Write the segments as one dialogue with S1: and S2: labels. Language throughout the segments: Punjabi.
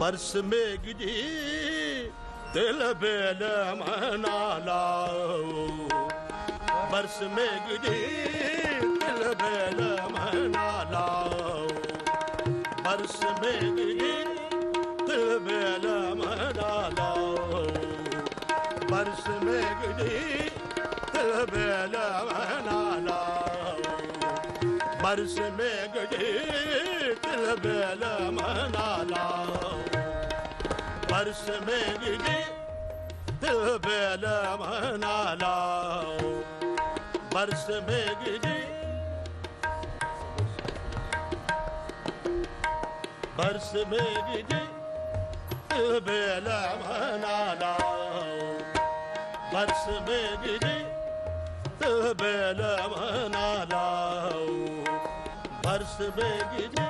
S1: ਬਰਸ ਮੇਘ ਜੀ, ਦਿਲ ਬੇਲ ਮਨਾ ਲਾਓ। ਬਰਸ ਮੇਘ ਜੀ, ਦਿਲ ਬੇਲ ਮਨਾ ਲਾਓ। ਬਰਸ ਮੇਘ ਜੀ, ਦਿਲ ਬੇਲ ਮਨਾ ਲਾਓ। ਬਰਸ ਮੇਘ ਜੀ, ਦਿਲ ਬਰਸ ਮੇਘ ਜੀ ਦਿਲ ਬੇਲ ਮਨਾ ਲਾਓ ਬਰਸ ਮੇਘ ਜੀ ਬਰਸ ਮੇਘ ਜੀ ਦਿਲ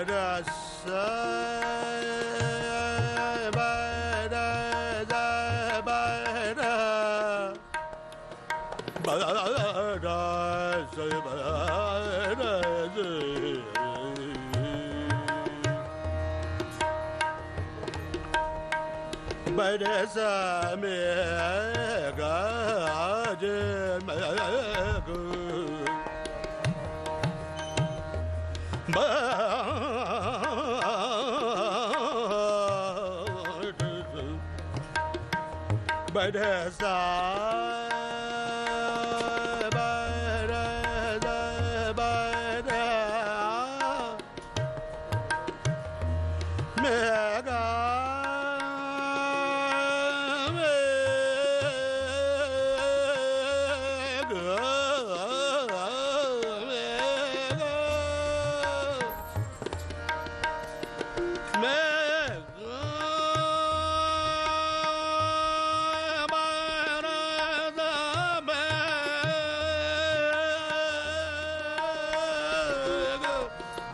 S1: ਬਰਸ ਬਰਸ ਬਰਸ ਬਰਸ ਮੇਗਾ ਜੇ ਮੇਗ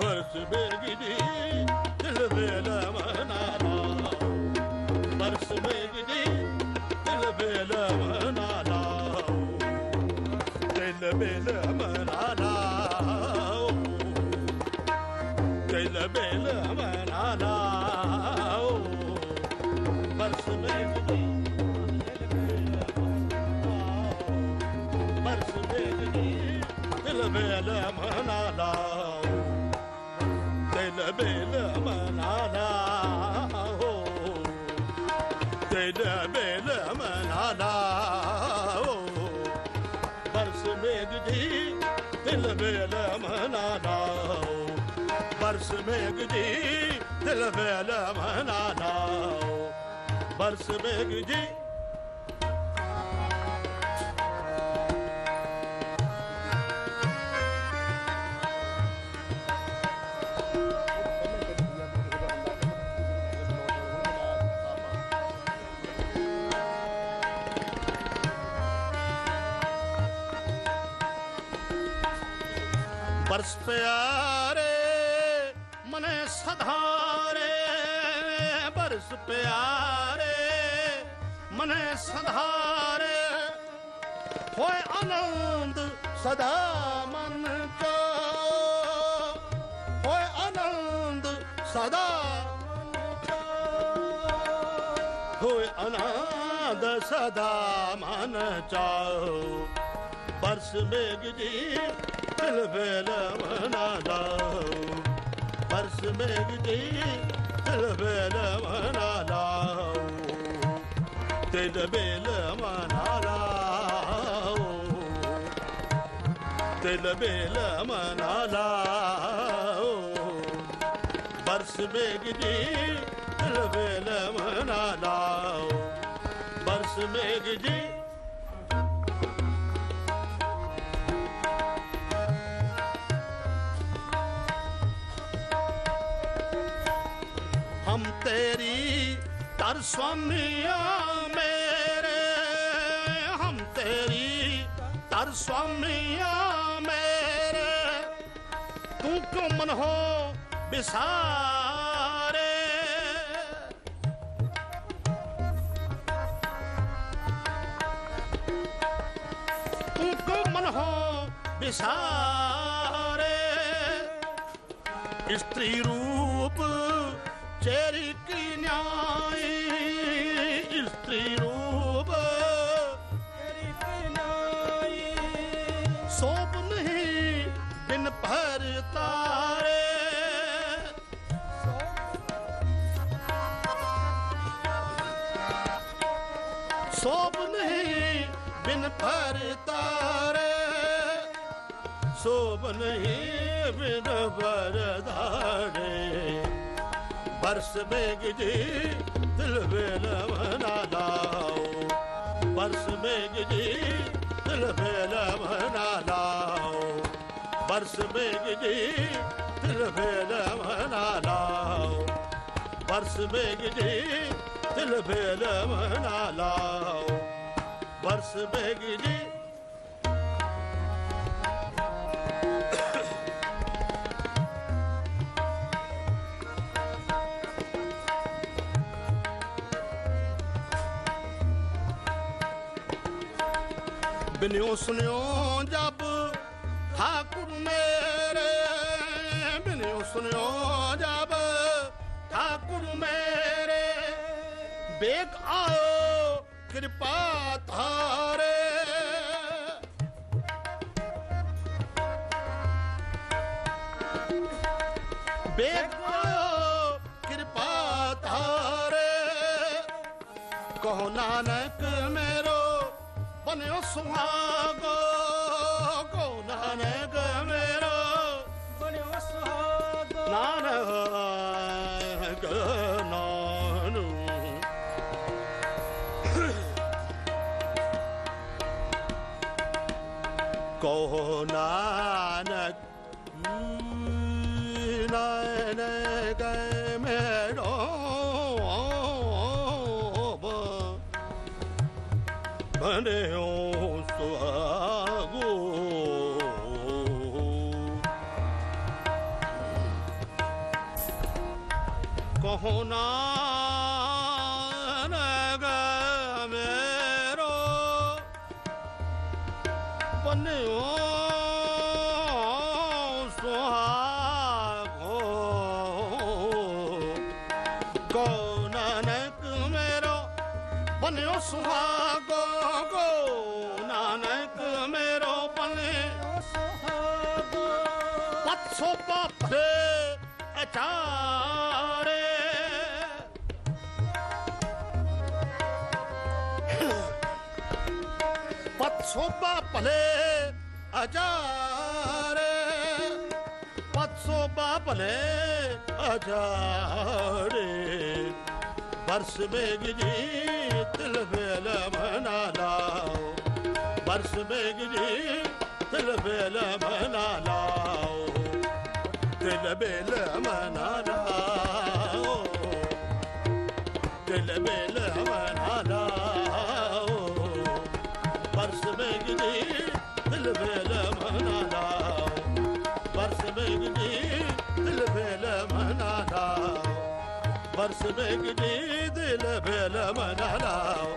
S1: ਬਰਸ ਬੇਗੀ ਦੀ ਦਿਲ ਵੇਲਾ ਮਨਾ ਲਾਓ ਬਰਸ ਬੇਗੀ ਦੀ ਦਿਲ ਵੇਲਾ ਮਨਾ ਲਾਓ ਦਿਲ ਵੇਲਾ ਮਨਾ ਲਾਓ ਦਿਲ ਬੇਲ ਮਨਾ ਲਾਓ ਦਿਲ ਬੇਲ ਮਨਾ ਲਾਓ ਬਰਸ ਮੇਘ ਦੀ ਦਿਲ ਬੇਲ ਮਨਾ ਲਾਓ ਬਰਸ ਮੇਘ ਜੀ ਦਿਲ ਬੇਲ ਮਨਾ ਲਾਓ ਬਰਸ ਮੇਘ ਜੀ ਬਰਸ ਪਿਆਰੇ, ਮਨੇ ਸਧਾਰੇ, ਬਰਸ ਪਿਆਰੇ, ਮਨੇ ਸਧਾਰੇ। ਹੋਏ ਆਨੰਦ ਸਦਾ ਮਨ ਚੋ। ਹੋਏ ਆਨੰਦ ਸਦਾ ਹੋਏ ਆਨੰਦ ਸਦਾ ਮਨ ਚਾਓ ਬਰਸ ਮੇਘ ਜੀ ਦਿਲ ਵੇਲ ਮਨਾ ਲਾਓ। ਬਰਸ ਮੇਘ ਜੀ ਦਿਲ ਵੇਲ ਮਨਾ ਲਾਓ ਦਿਲ ਵੇਲ ਮਨਾ ਲਾਓ। ਦਿਲ ਹਮ ਤੇਰੀ ਤਰ ਸੁਆਮੀਆ ਮੇਰੇ। ਹਮ ਤੇਰੀ ਤਰ ਸੁਆਮੀਆ ਮੇਰੇ। ਤੂੰ ਕਿਉਂ ਮਨ ਹੋ ਬਿਸਾਰੇ? ਤੂੰ ਕਿਉਂ ਮਨ ਹੋ ਬਿਸਾਰੇ? ਇਸਤਰੀ ਰੂਪ ਚੇਰੀ ਕੀ ਨਿਆਈ ਇਸਤਰੀ ਰੂਪ?
S2: ਤੇਰੀ ਬਿਨਾਈ
S1: ਸੋਪ ਨਹੀਂ ਬਿਨ ਭਰ ਤਾਰੇ। ਸੋਭ ਨਹੀਂ ਬਿਨ ਭਰ ਤਾਰੇ। ਸੋਭ ਨਹੀਂ ਬਿਨ ਭਰ ਤਾਰੇ। ਬਰਸ ਮੇਘ ਜੀ ਦਿਲ ਵੇਲ ਮਨਾ ਲਾਓ। ਬਰਸ ਮੇਘ ਜੀ ਦਿਲ ਵੇਲ ਮਨਾ ਲਾਓ। ਬਰਸ ਮੇਘ ਜੀ ਦਿਲ ਵੇਲ ਲਾਓ। ਬਰਸ ਮੇਘ ਜੀ ਦਿਲ ਵੇਲ ਲਾਓ। ਬਰਸ ਮੇਘ ਜੀ ਬਿਨਿਓ ਸੁਨਿਓ ਜਬ ਠਾਕੁਰ ਮੇਰੇ ਬਿਨਿਓ ਸੁਨਿਓ ਜਬ ਠਾਕੁਰ ਮੇਰੇ। ਬੇਗ ਆਓ, ਕਿਰਪਾ ਧਾਰੇ। ਬੇਗ ਆਓ, ਕਿਰਪਾ ਧਾਰੇ। ਕਹੋ ਨਾਨਕ ਮੇਰੋ ਬਨਿਓ ਸੁਹਾਗੋ ਕਹੋ ਨਾਨਕ ਮੇਰੋ?
S2: ਬਣਿਓ ਸੁਹਾਗ
S1: ਨਾਨਕ ਨਾਨੂ। ਕਹੋ ਨਾਨਕ ਬਨਿਓ ਸੁਹਾਗੋ ਕਹੋ ਨਾਨਕ ਮੇਰੋ ਬਨਿਓ ਅਚਾਰੇ। ਪਤ ਸੋਪਾ ਭਲੇ ਅਚਾਰੇ ਪਤ ਸੋਪਾ ਭਲੇ ਅਚਾਰੇ ਬਰਸ ਮੇਘ ਜੀ ਤਿਲ ਵੇਲ ਮਨਾ ਲਾਓ। ਬਰਸ ਮੇਗ ਜੀ ਤਿਲ ਵੇਲ ਮਨਾ ਲਾਓ। ਤਿਲ ਵੇਲ ਮਨਾ ਲਾਓ ਤਿਲ ਵੇਲ ਮਨਾ ਲਾਓ ਬਰਸ ਮੇਘ ਜੀ ਤਿਲ ਵੇਲ ਮਨਾ ਲਾਓ ਬਰਸ ਮੇਘ ਜੀ ਤਿਲ ਵੇਲ ਮਨਾ ਲਾਓ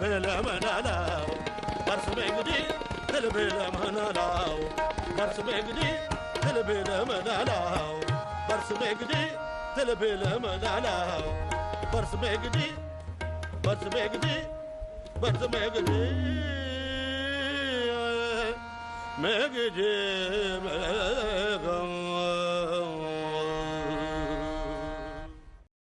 S1: ਵੇਲ ਮਨਾ ਲਾਓ ਬਰਸ ਮੇਘ ਜੀ ਦਿਲ ਵੇਲ ਮਨਾ ਲਾਓ ਬਰਸ ਮੇਘ ਜੀ ਬਰਦ ਬਰਦ ਬਰਦ ਮੇਘ ਜੀ ਭਰਦ ਮੇਘ ਬਰਦ ਬਰਦ ਬਰਦ ਮੇਘ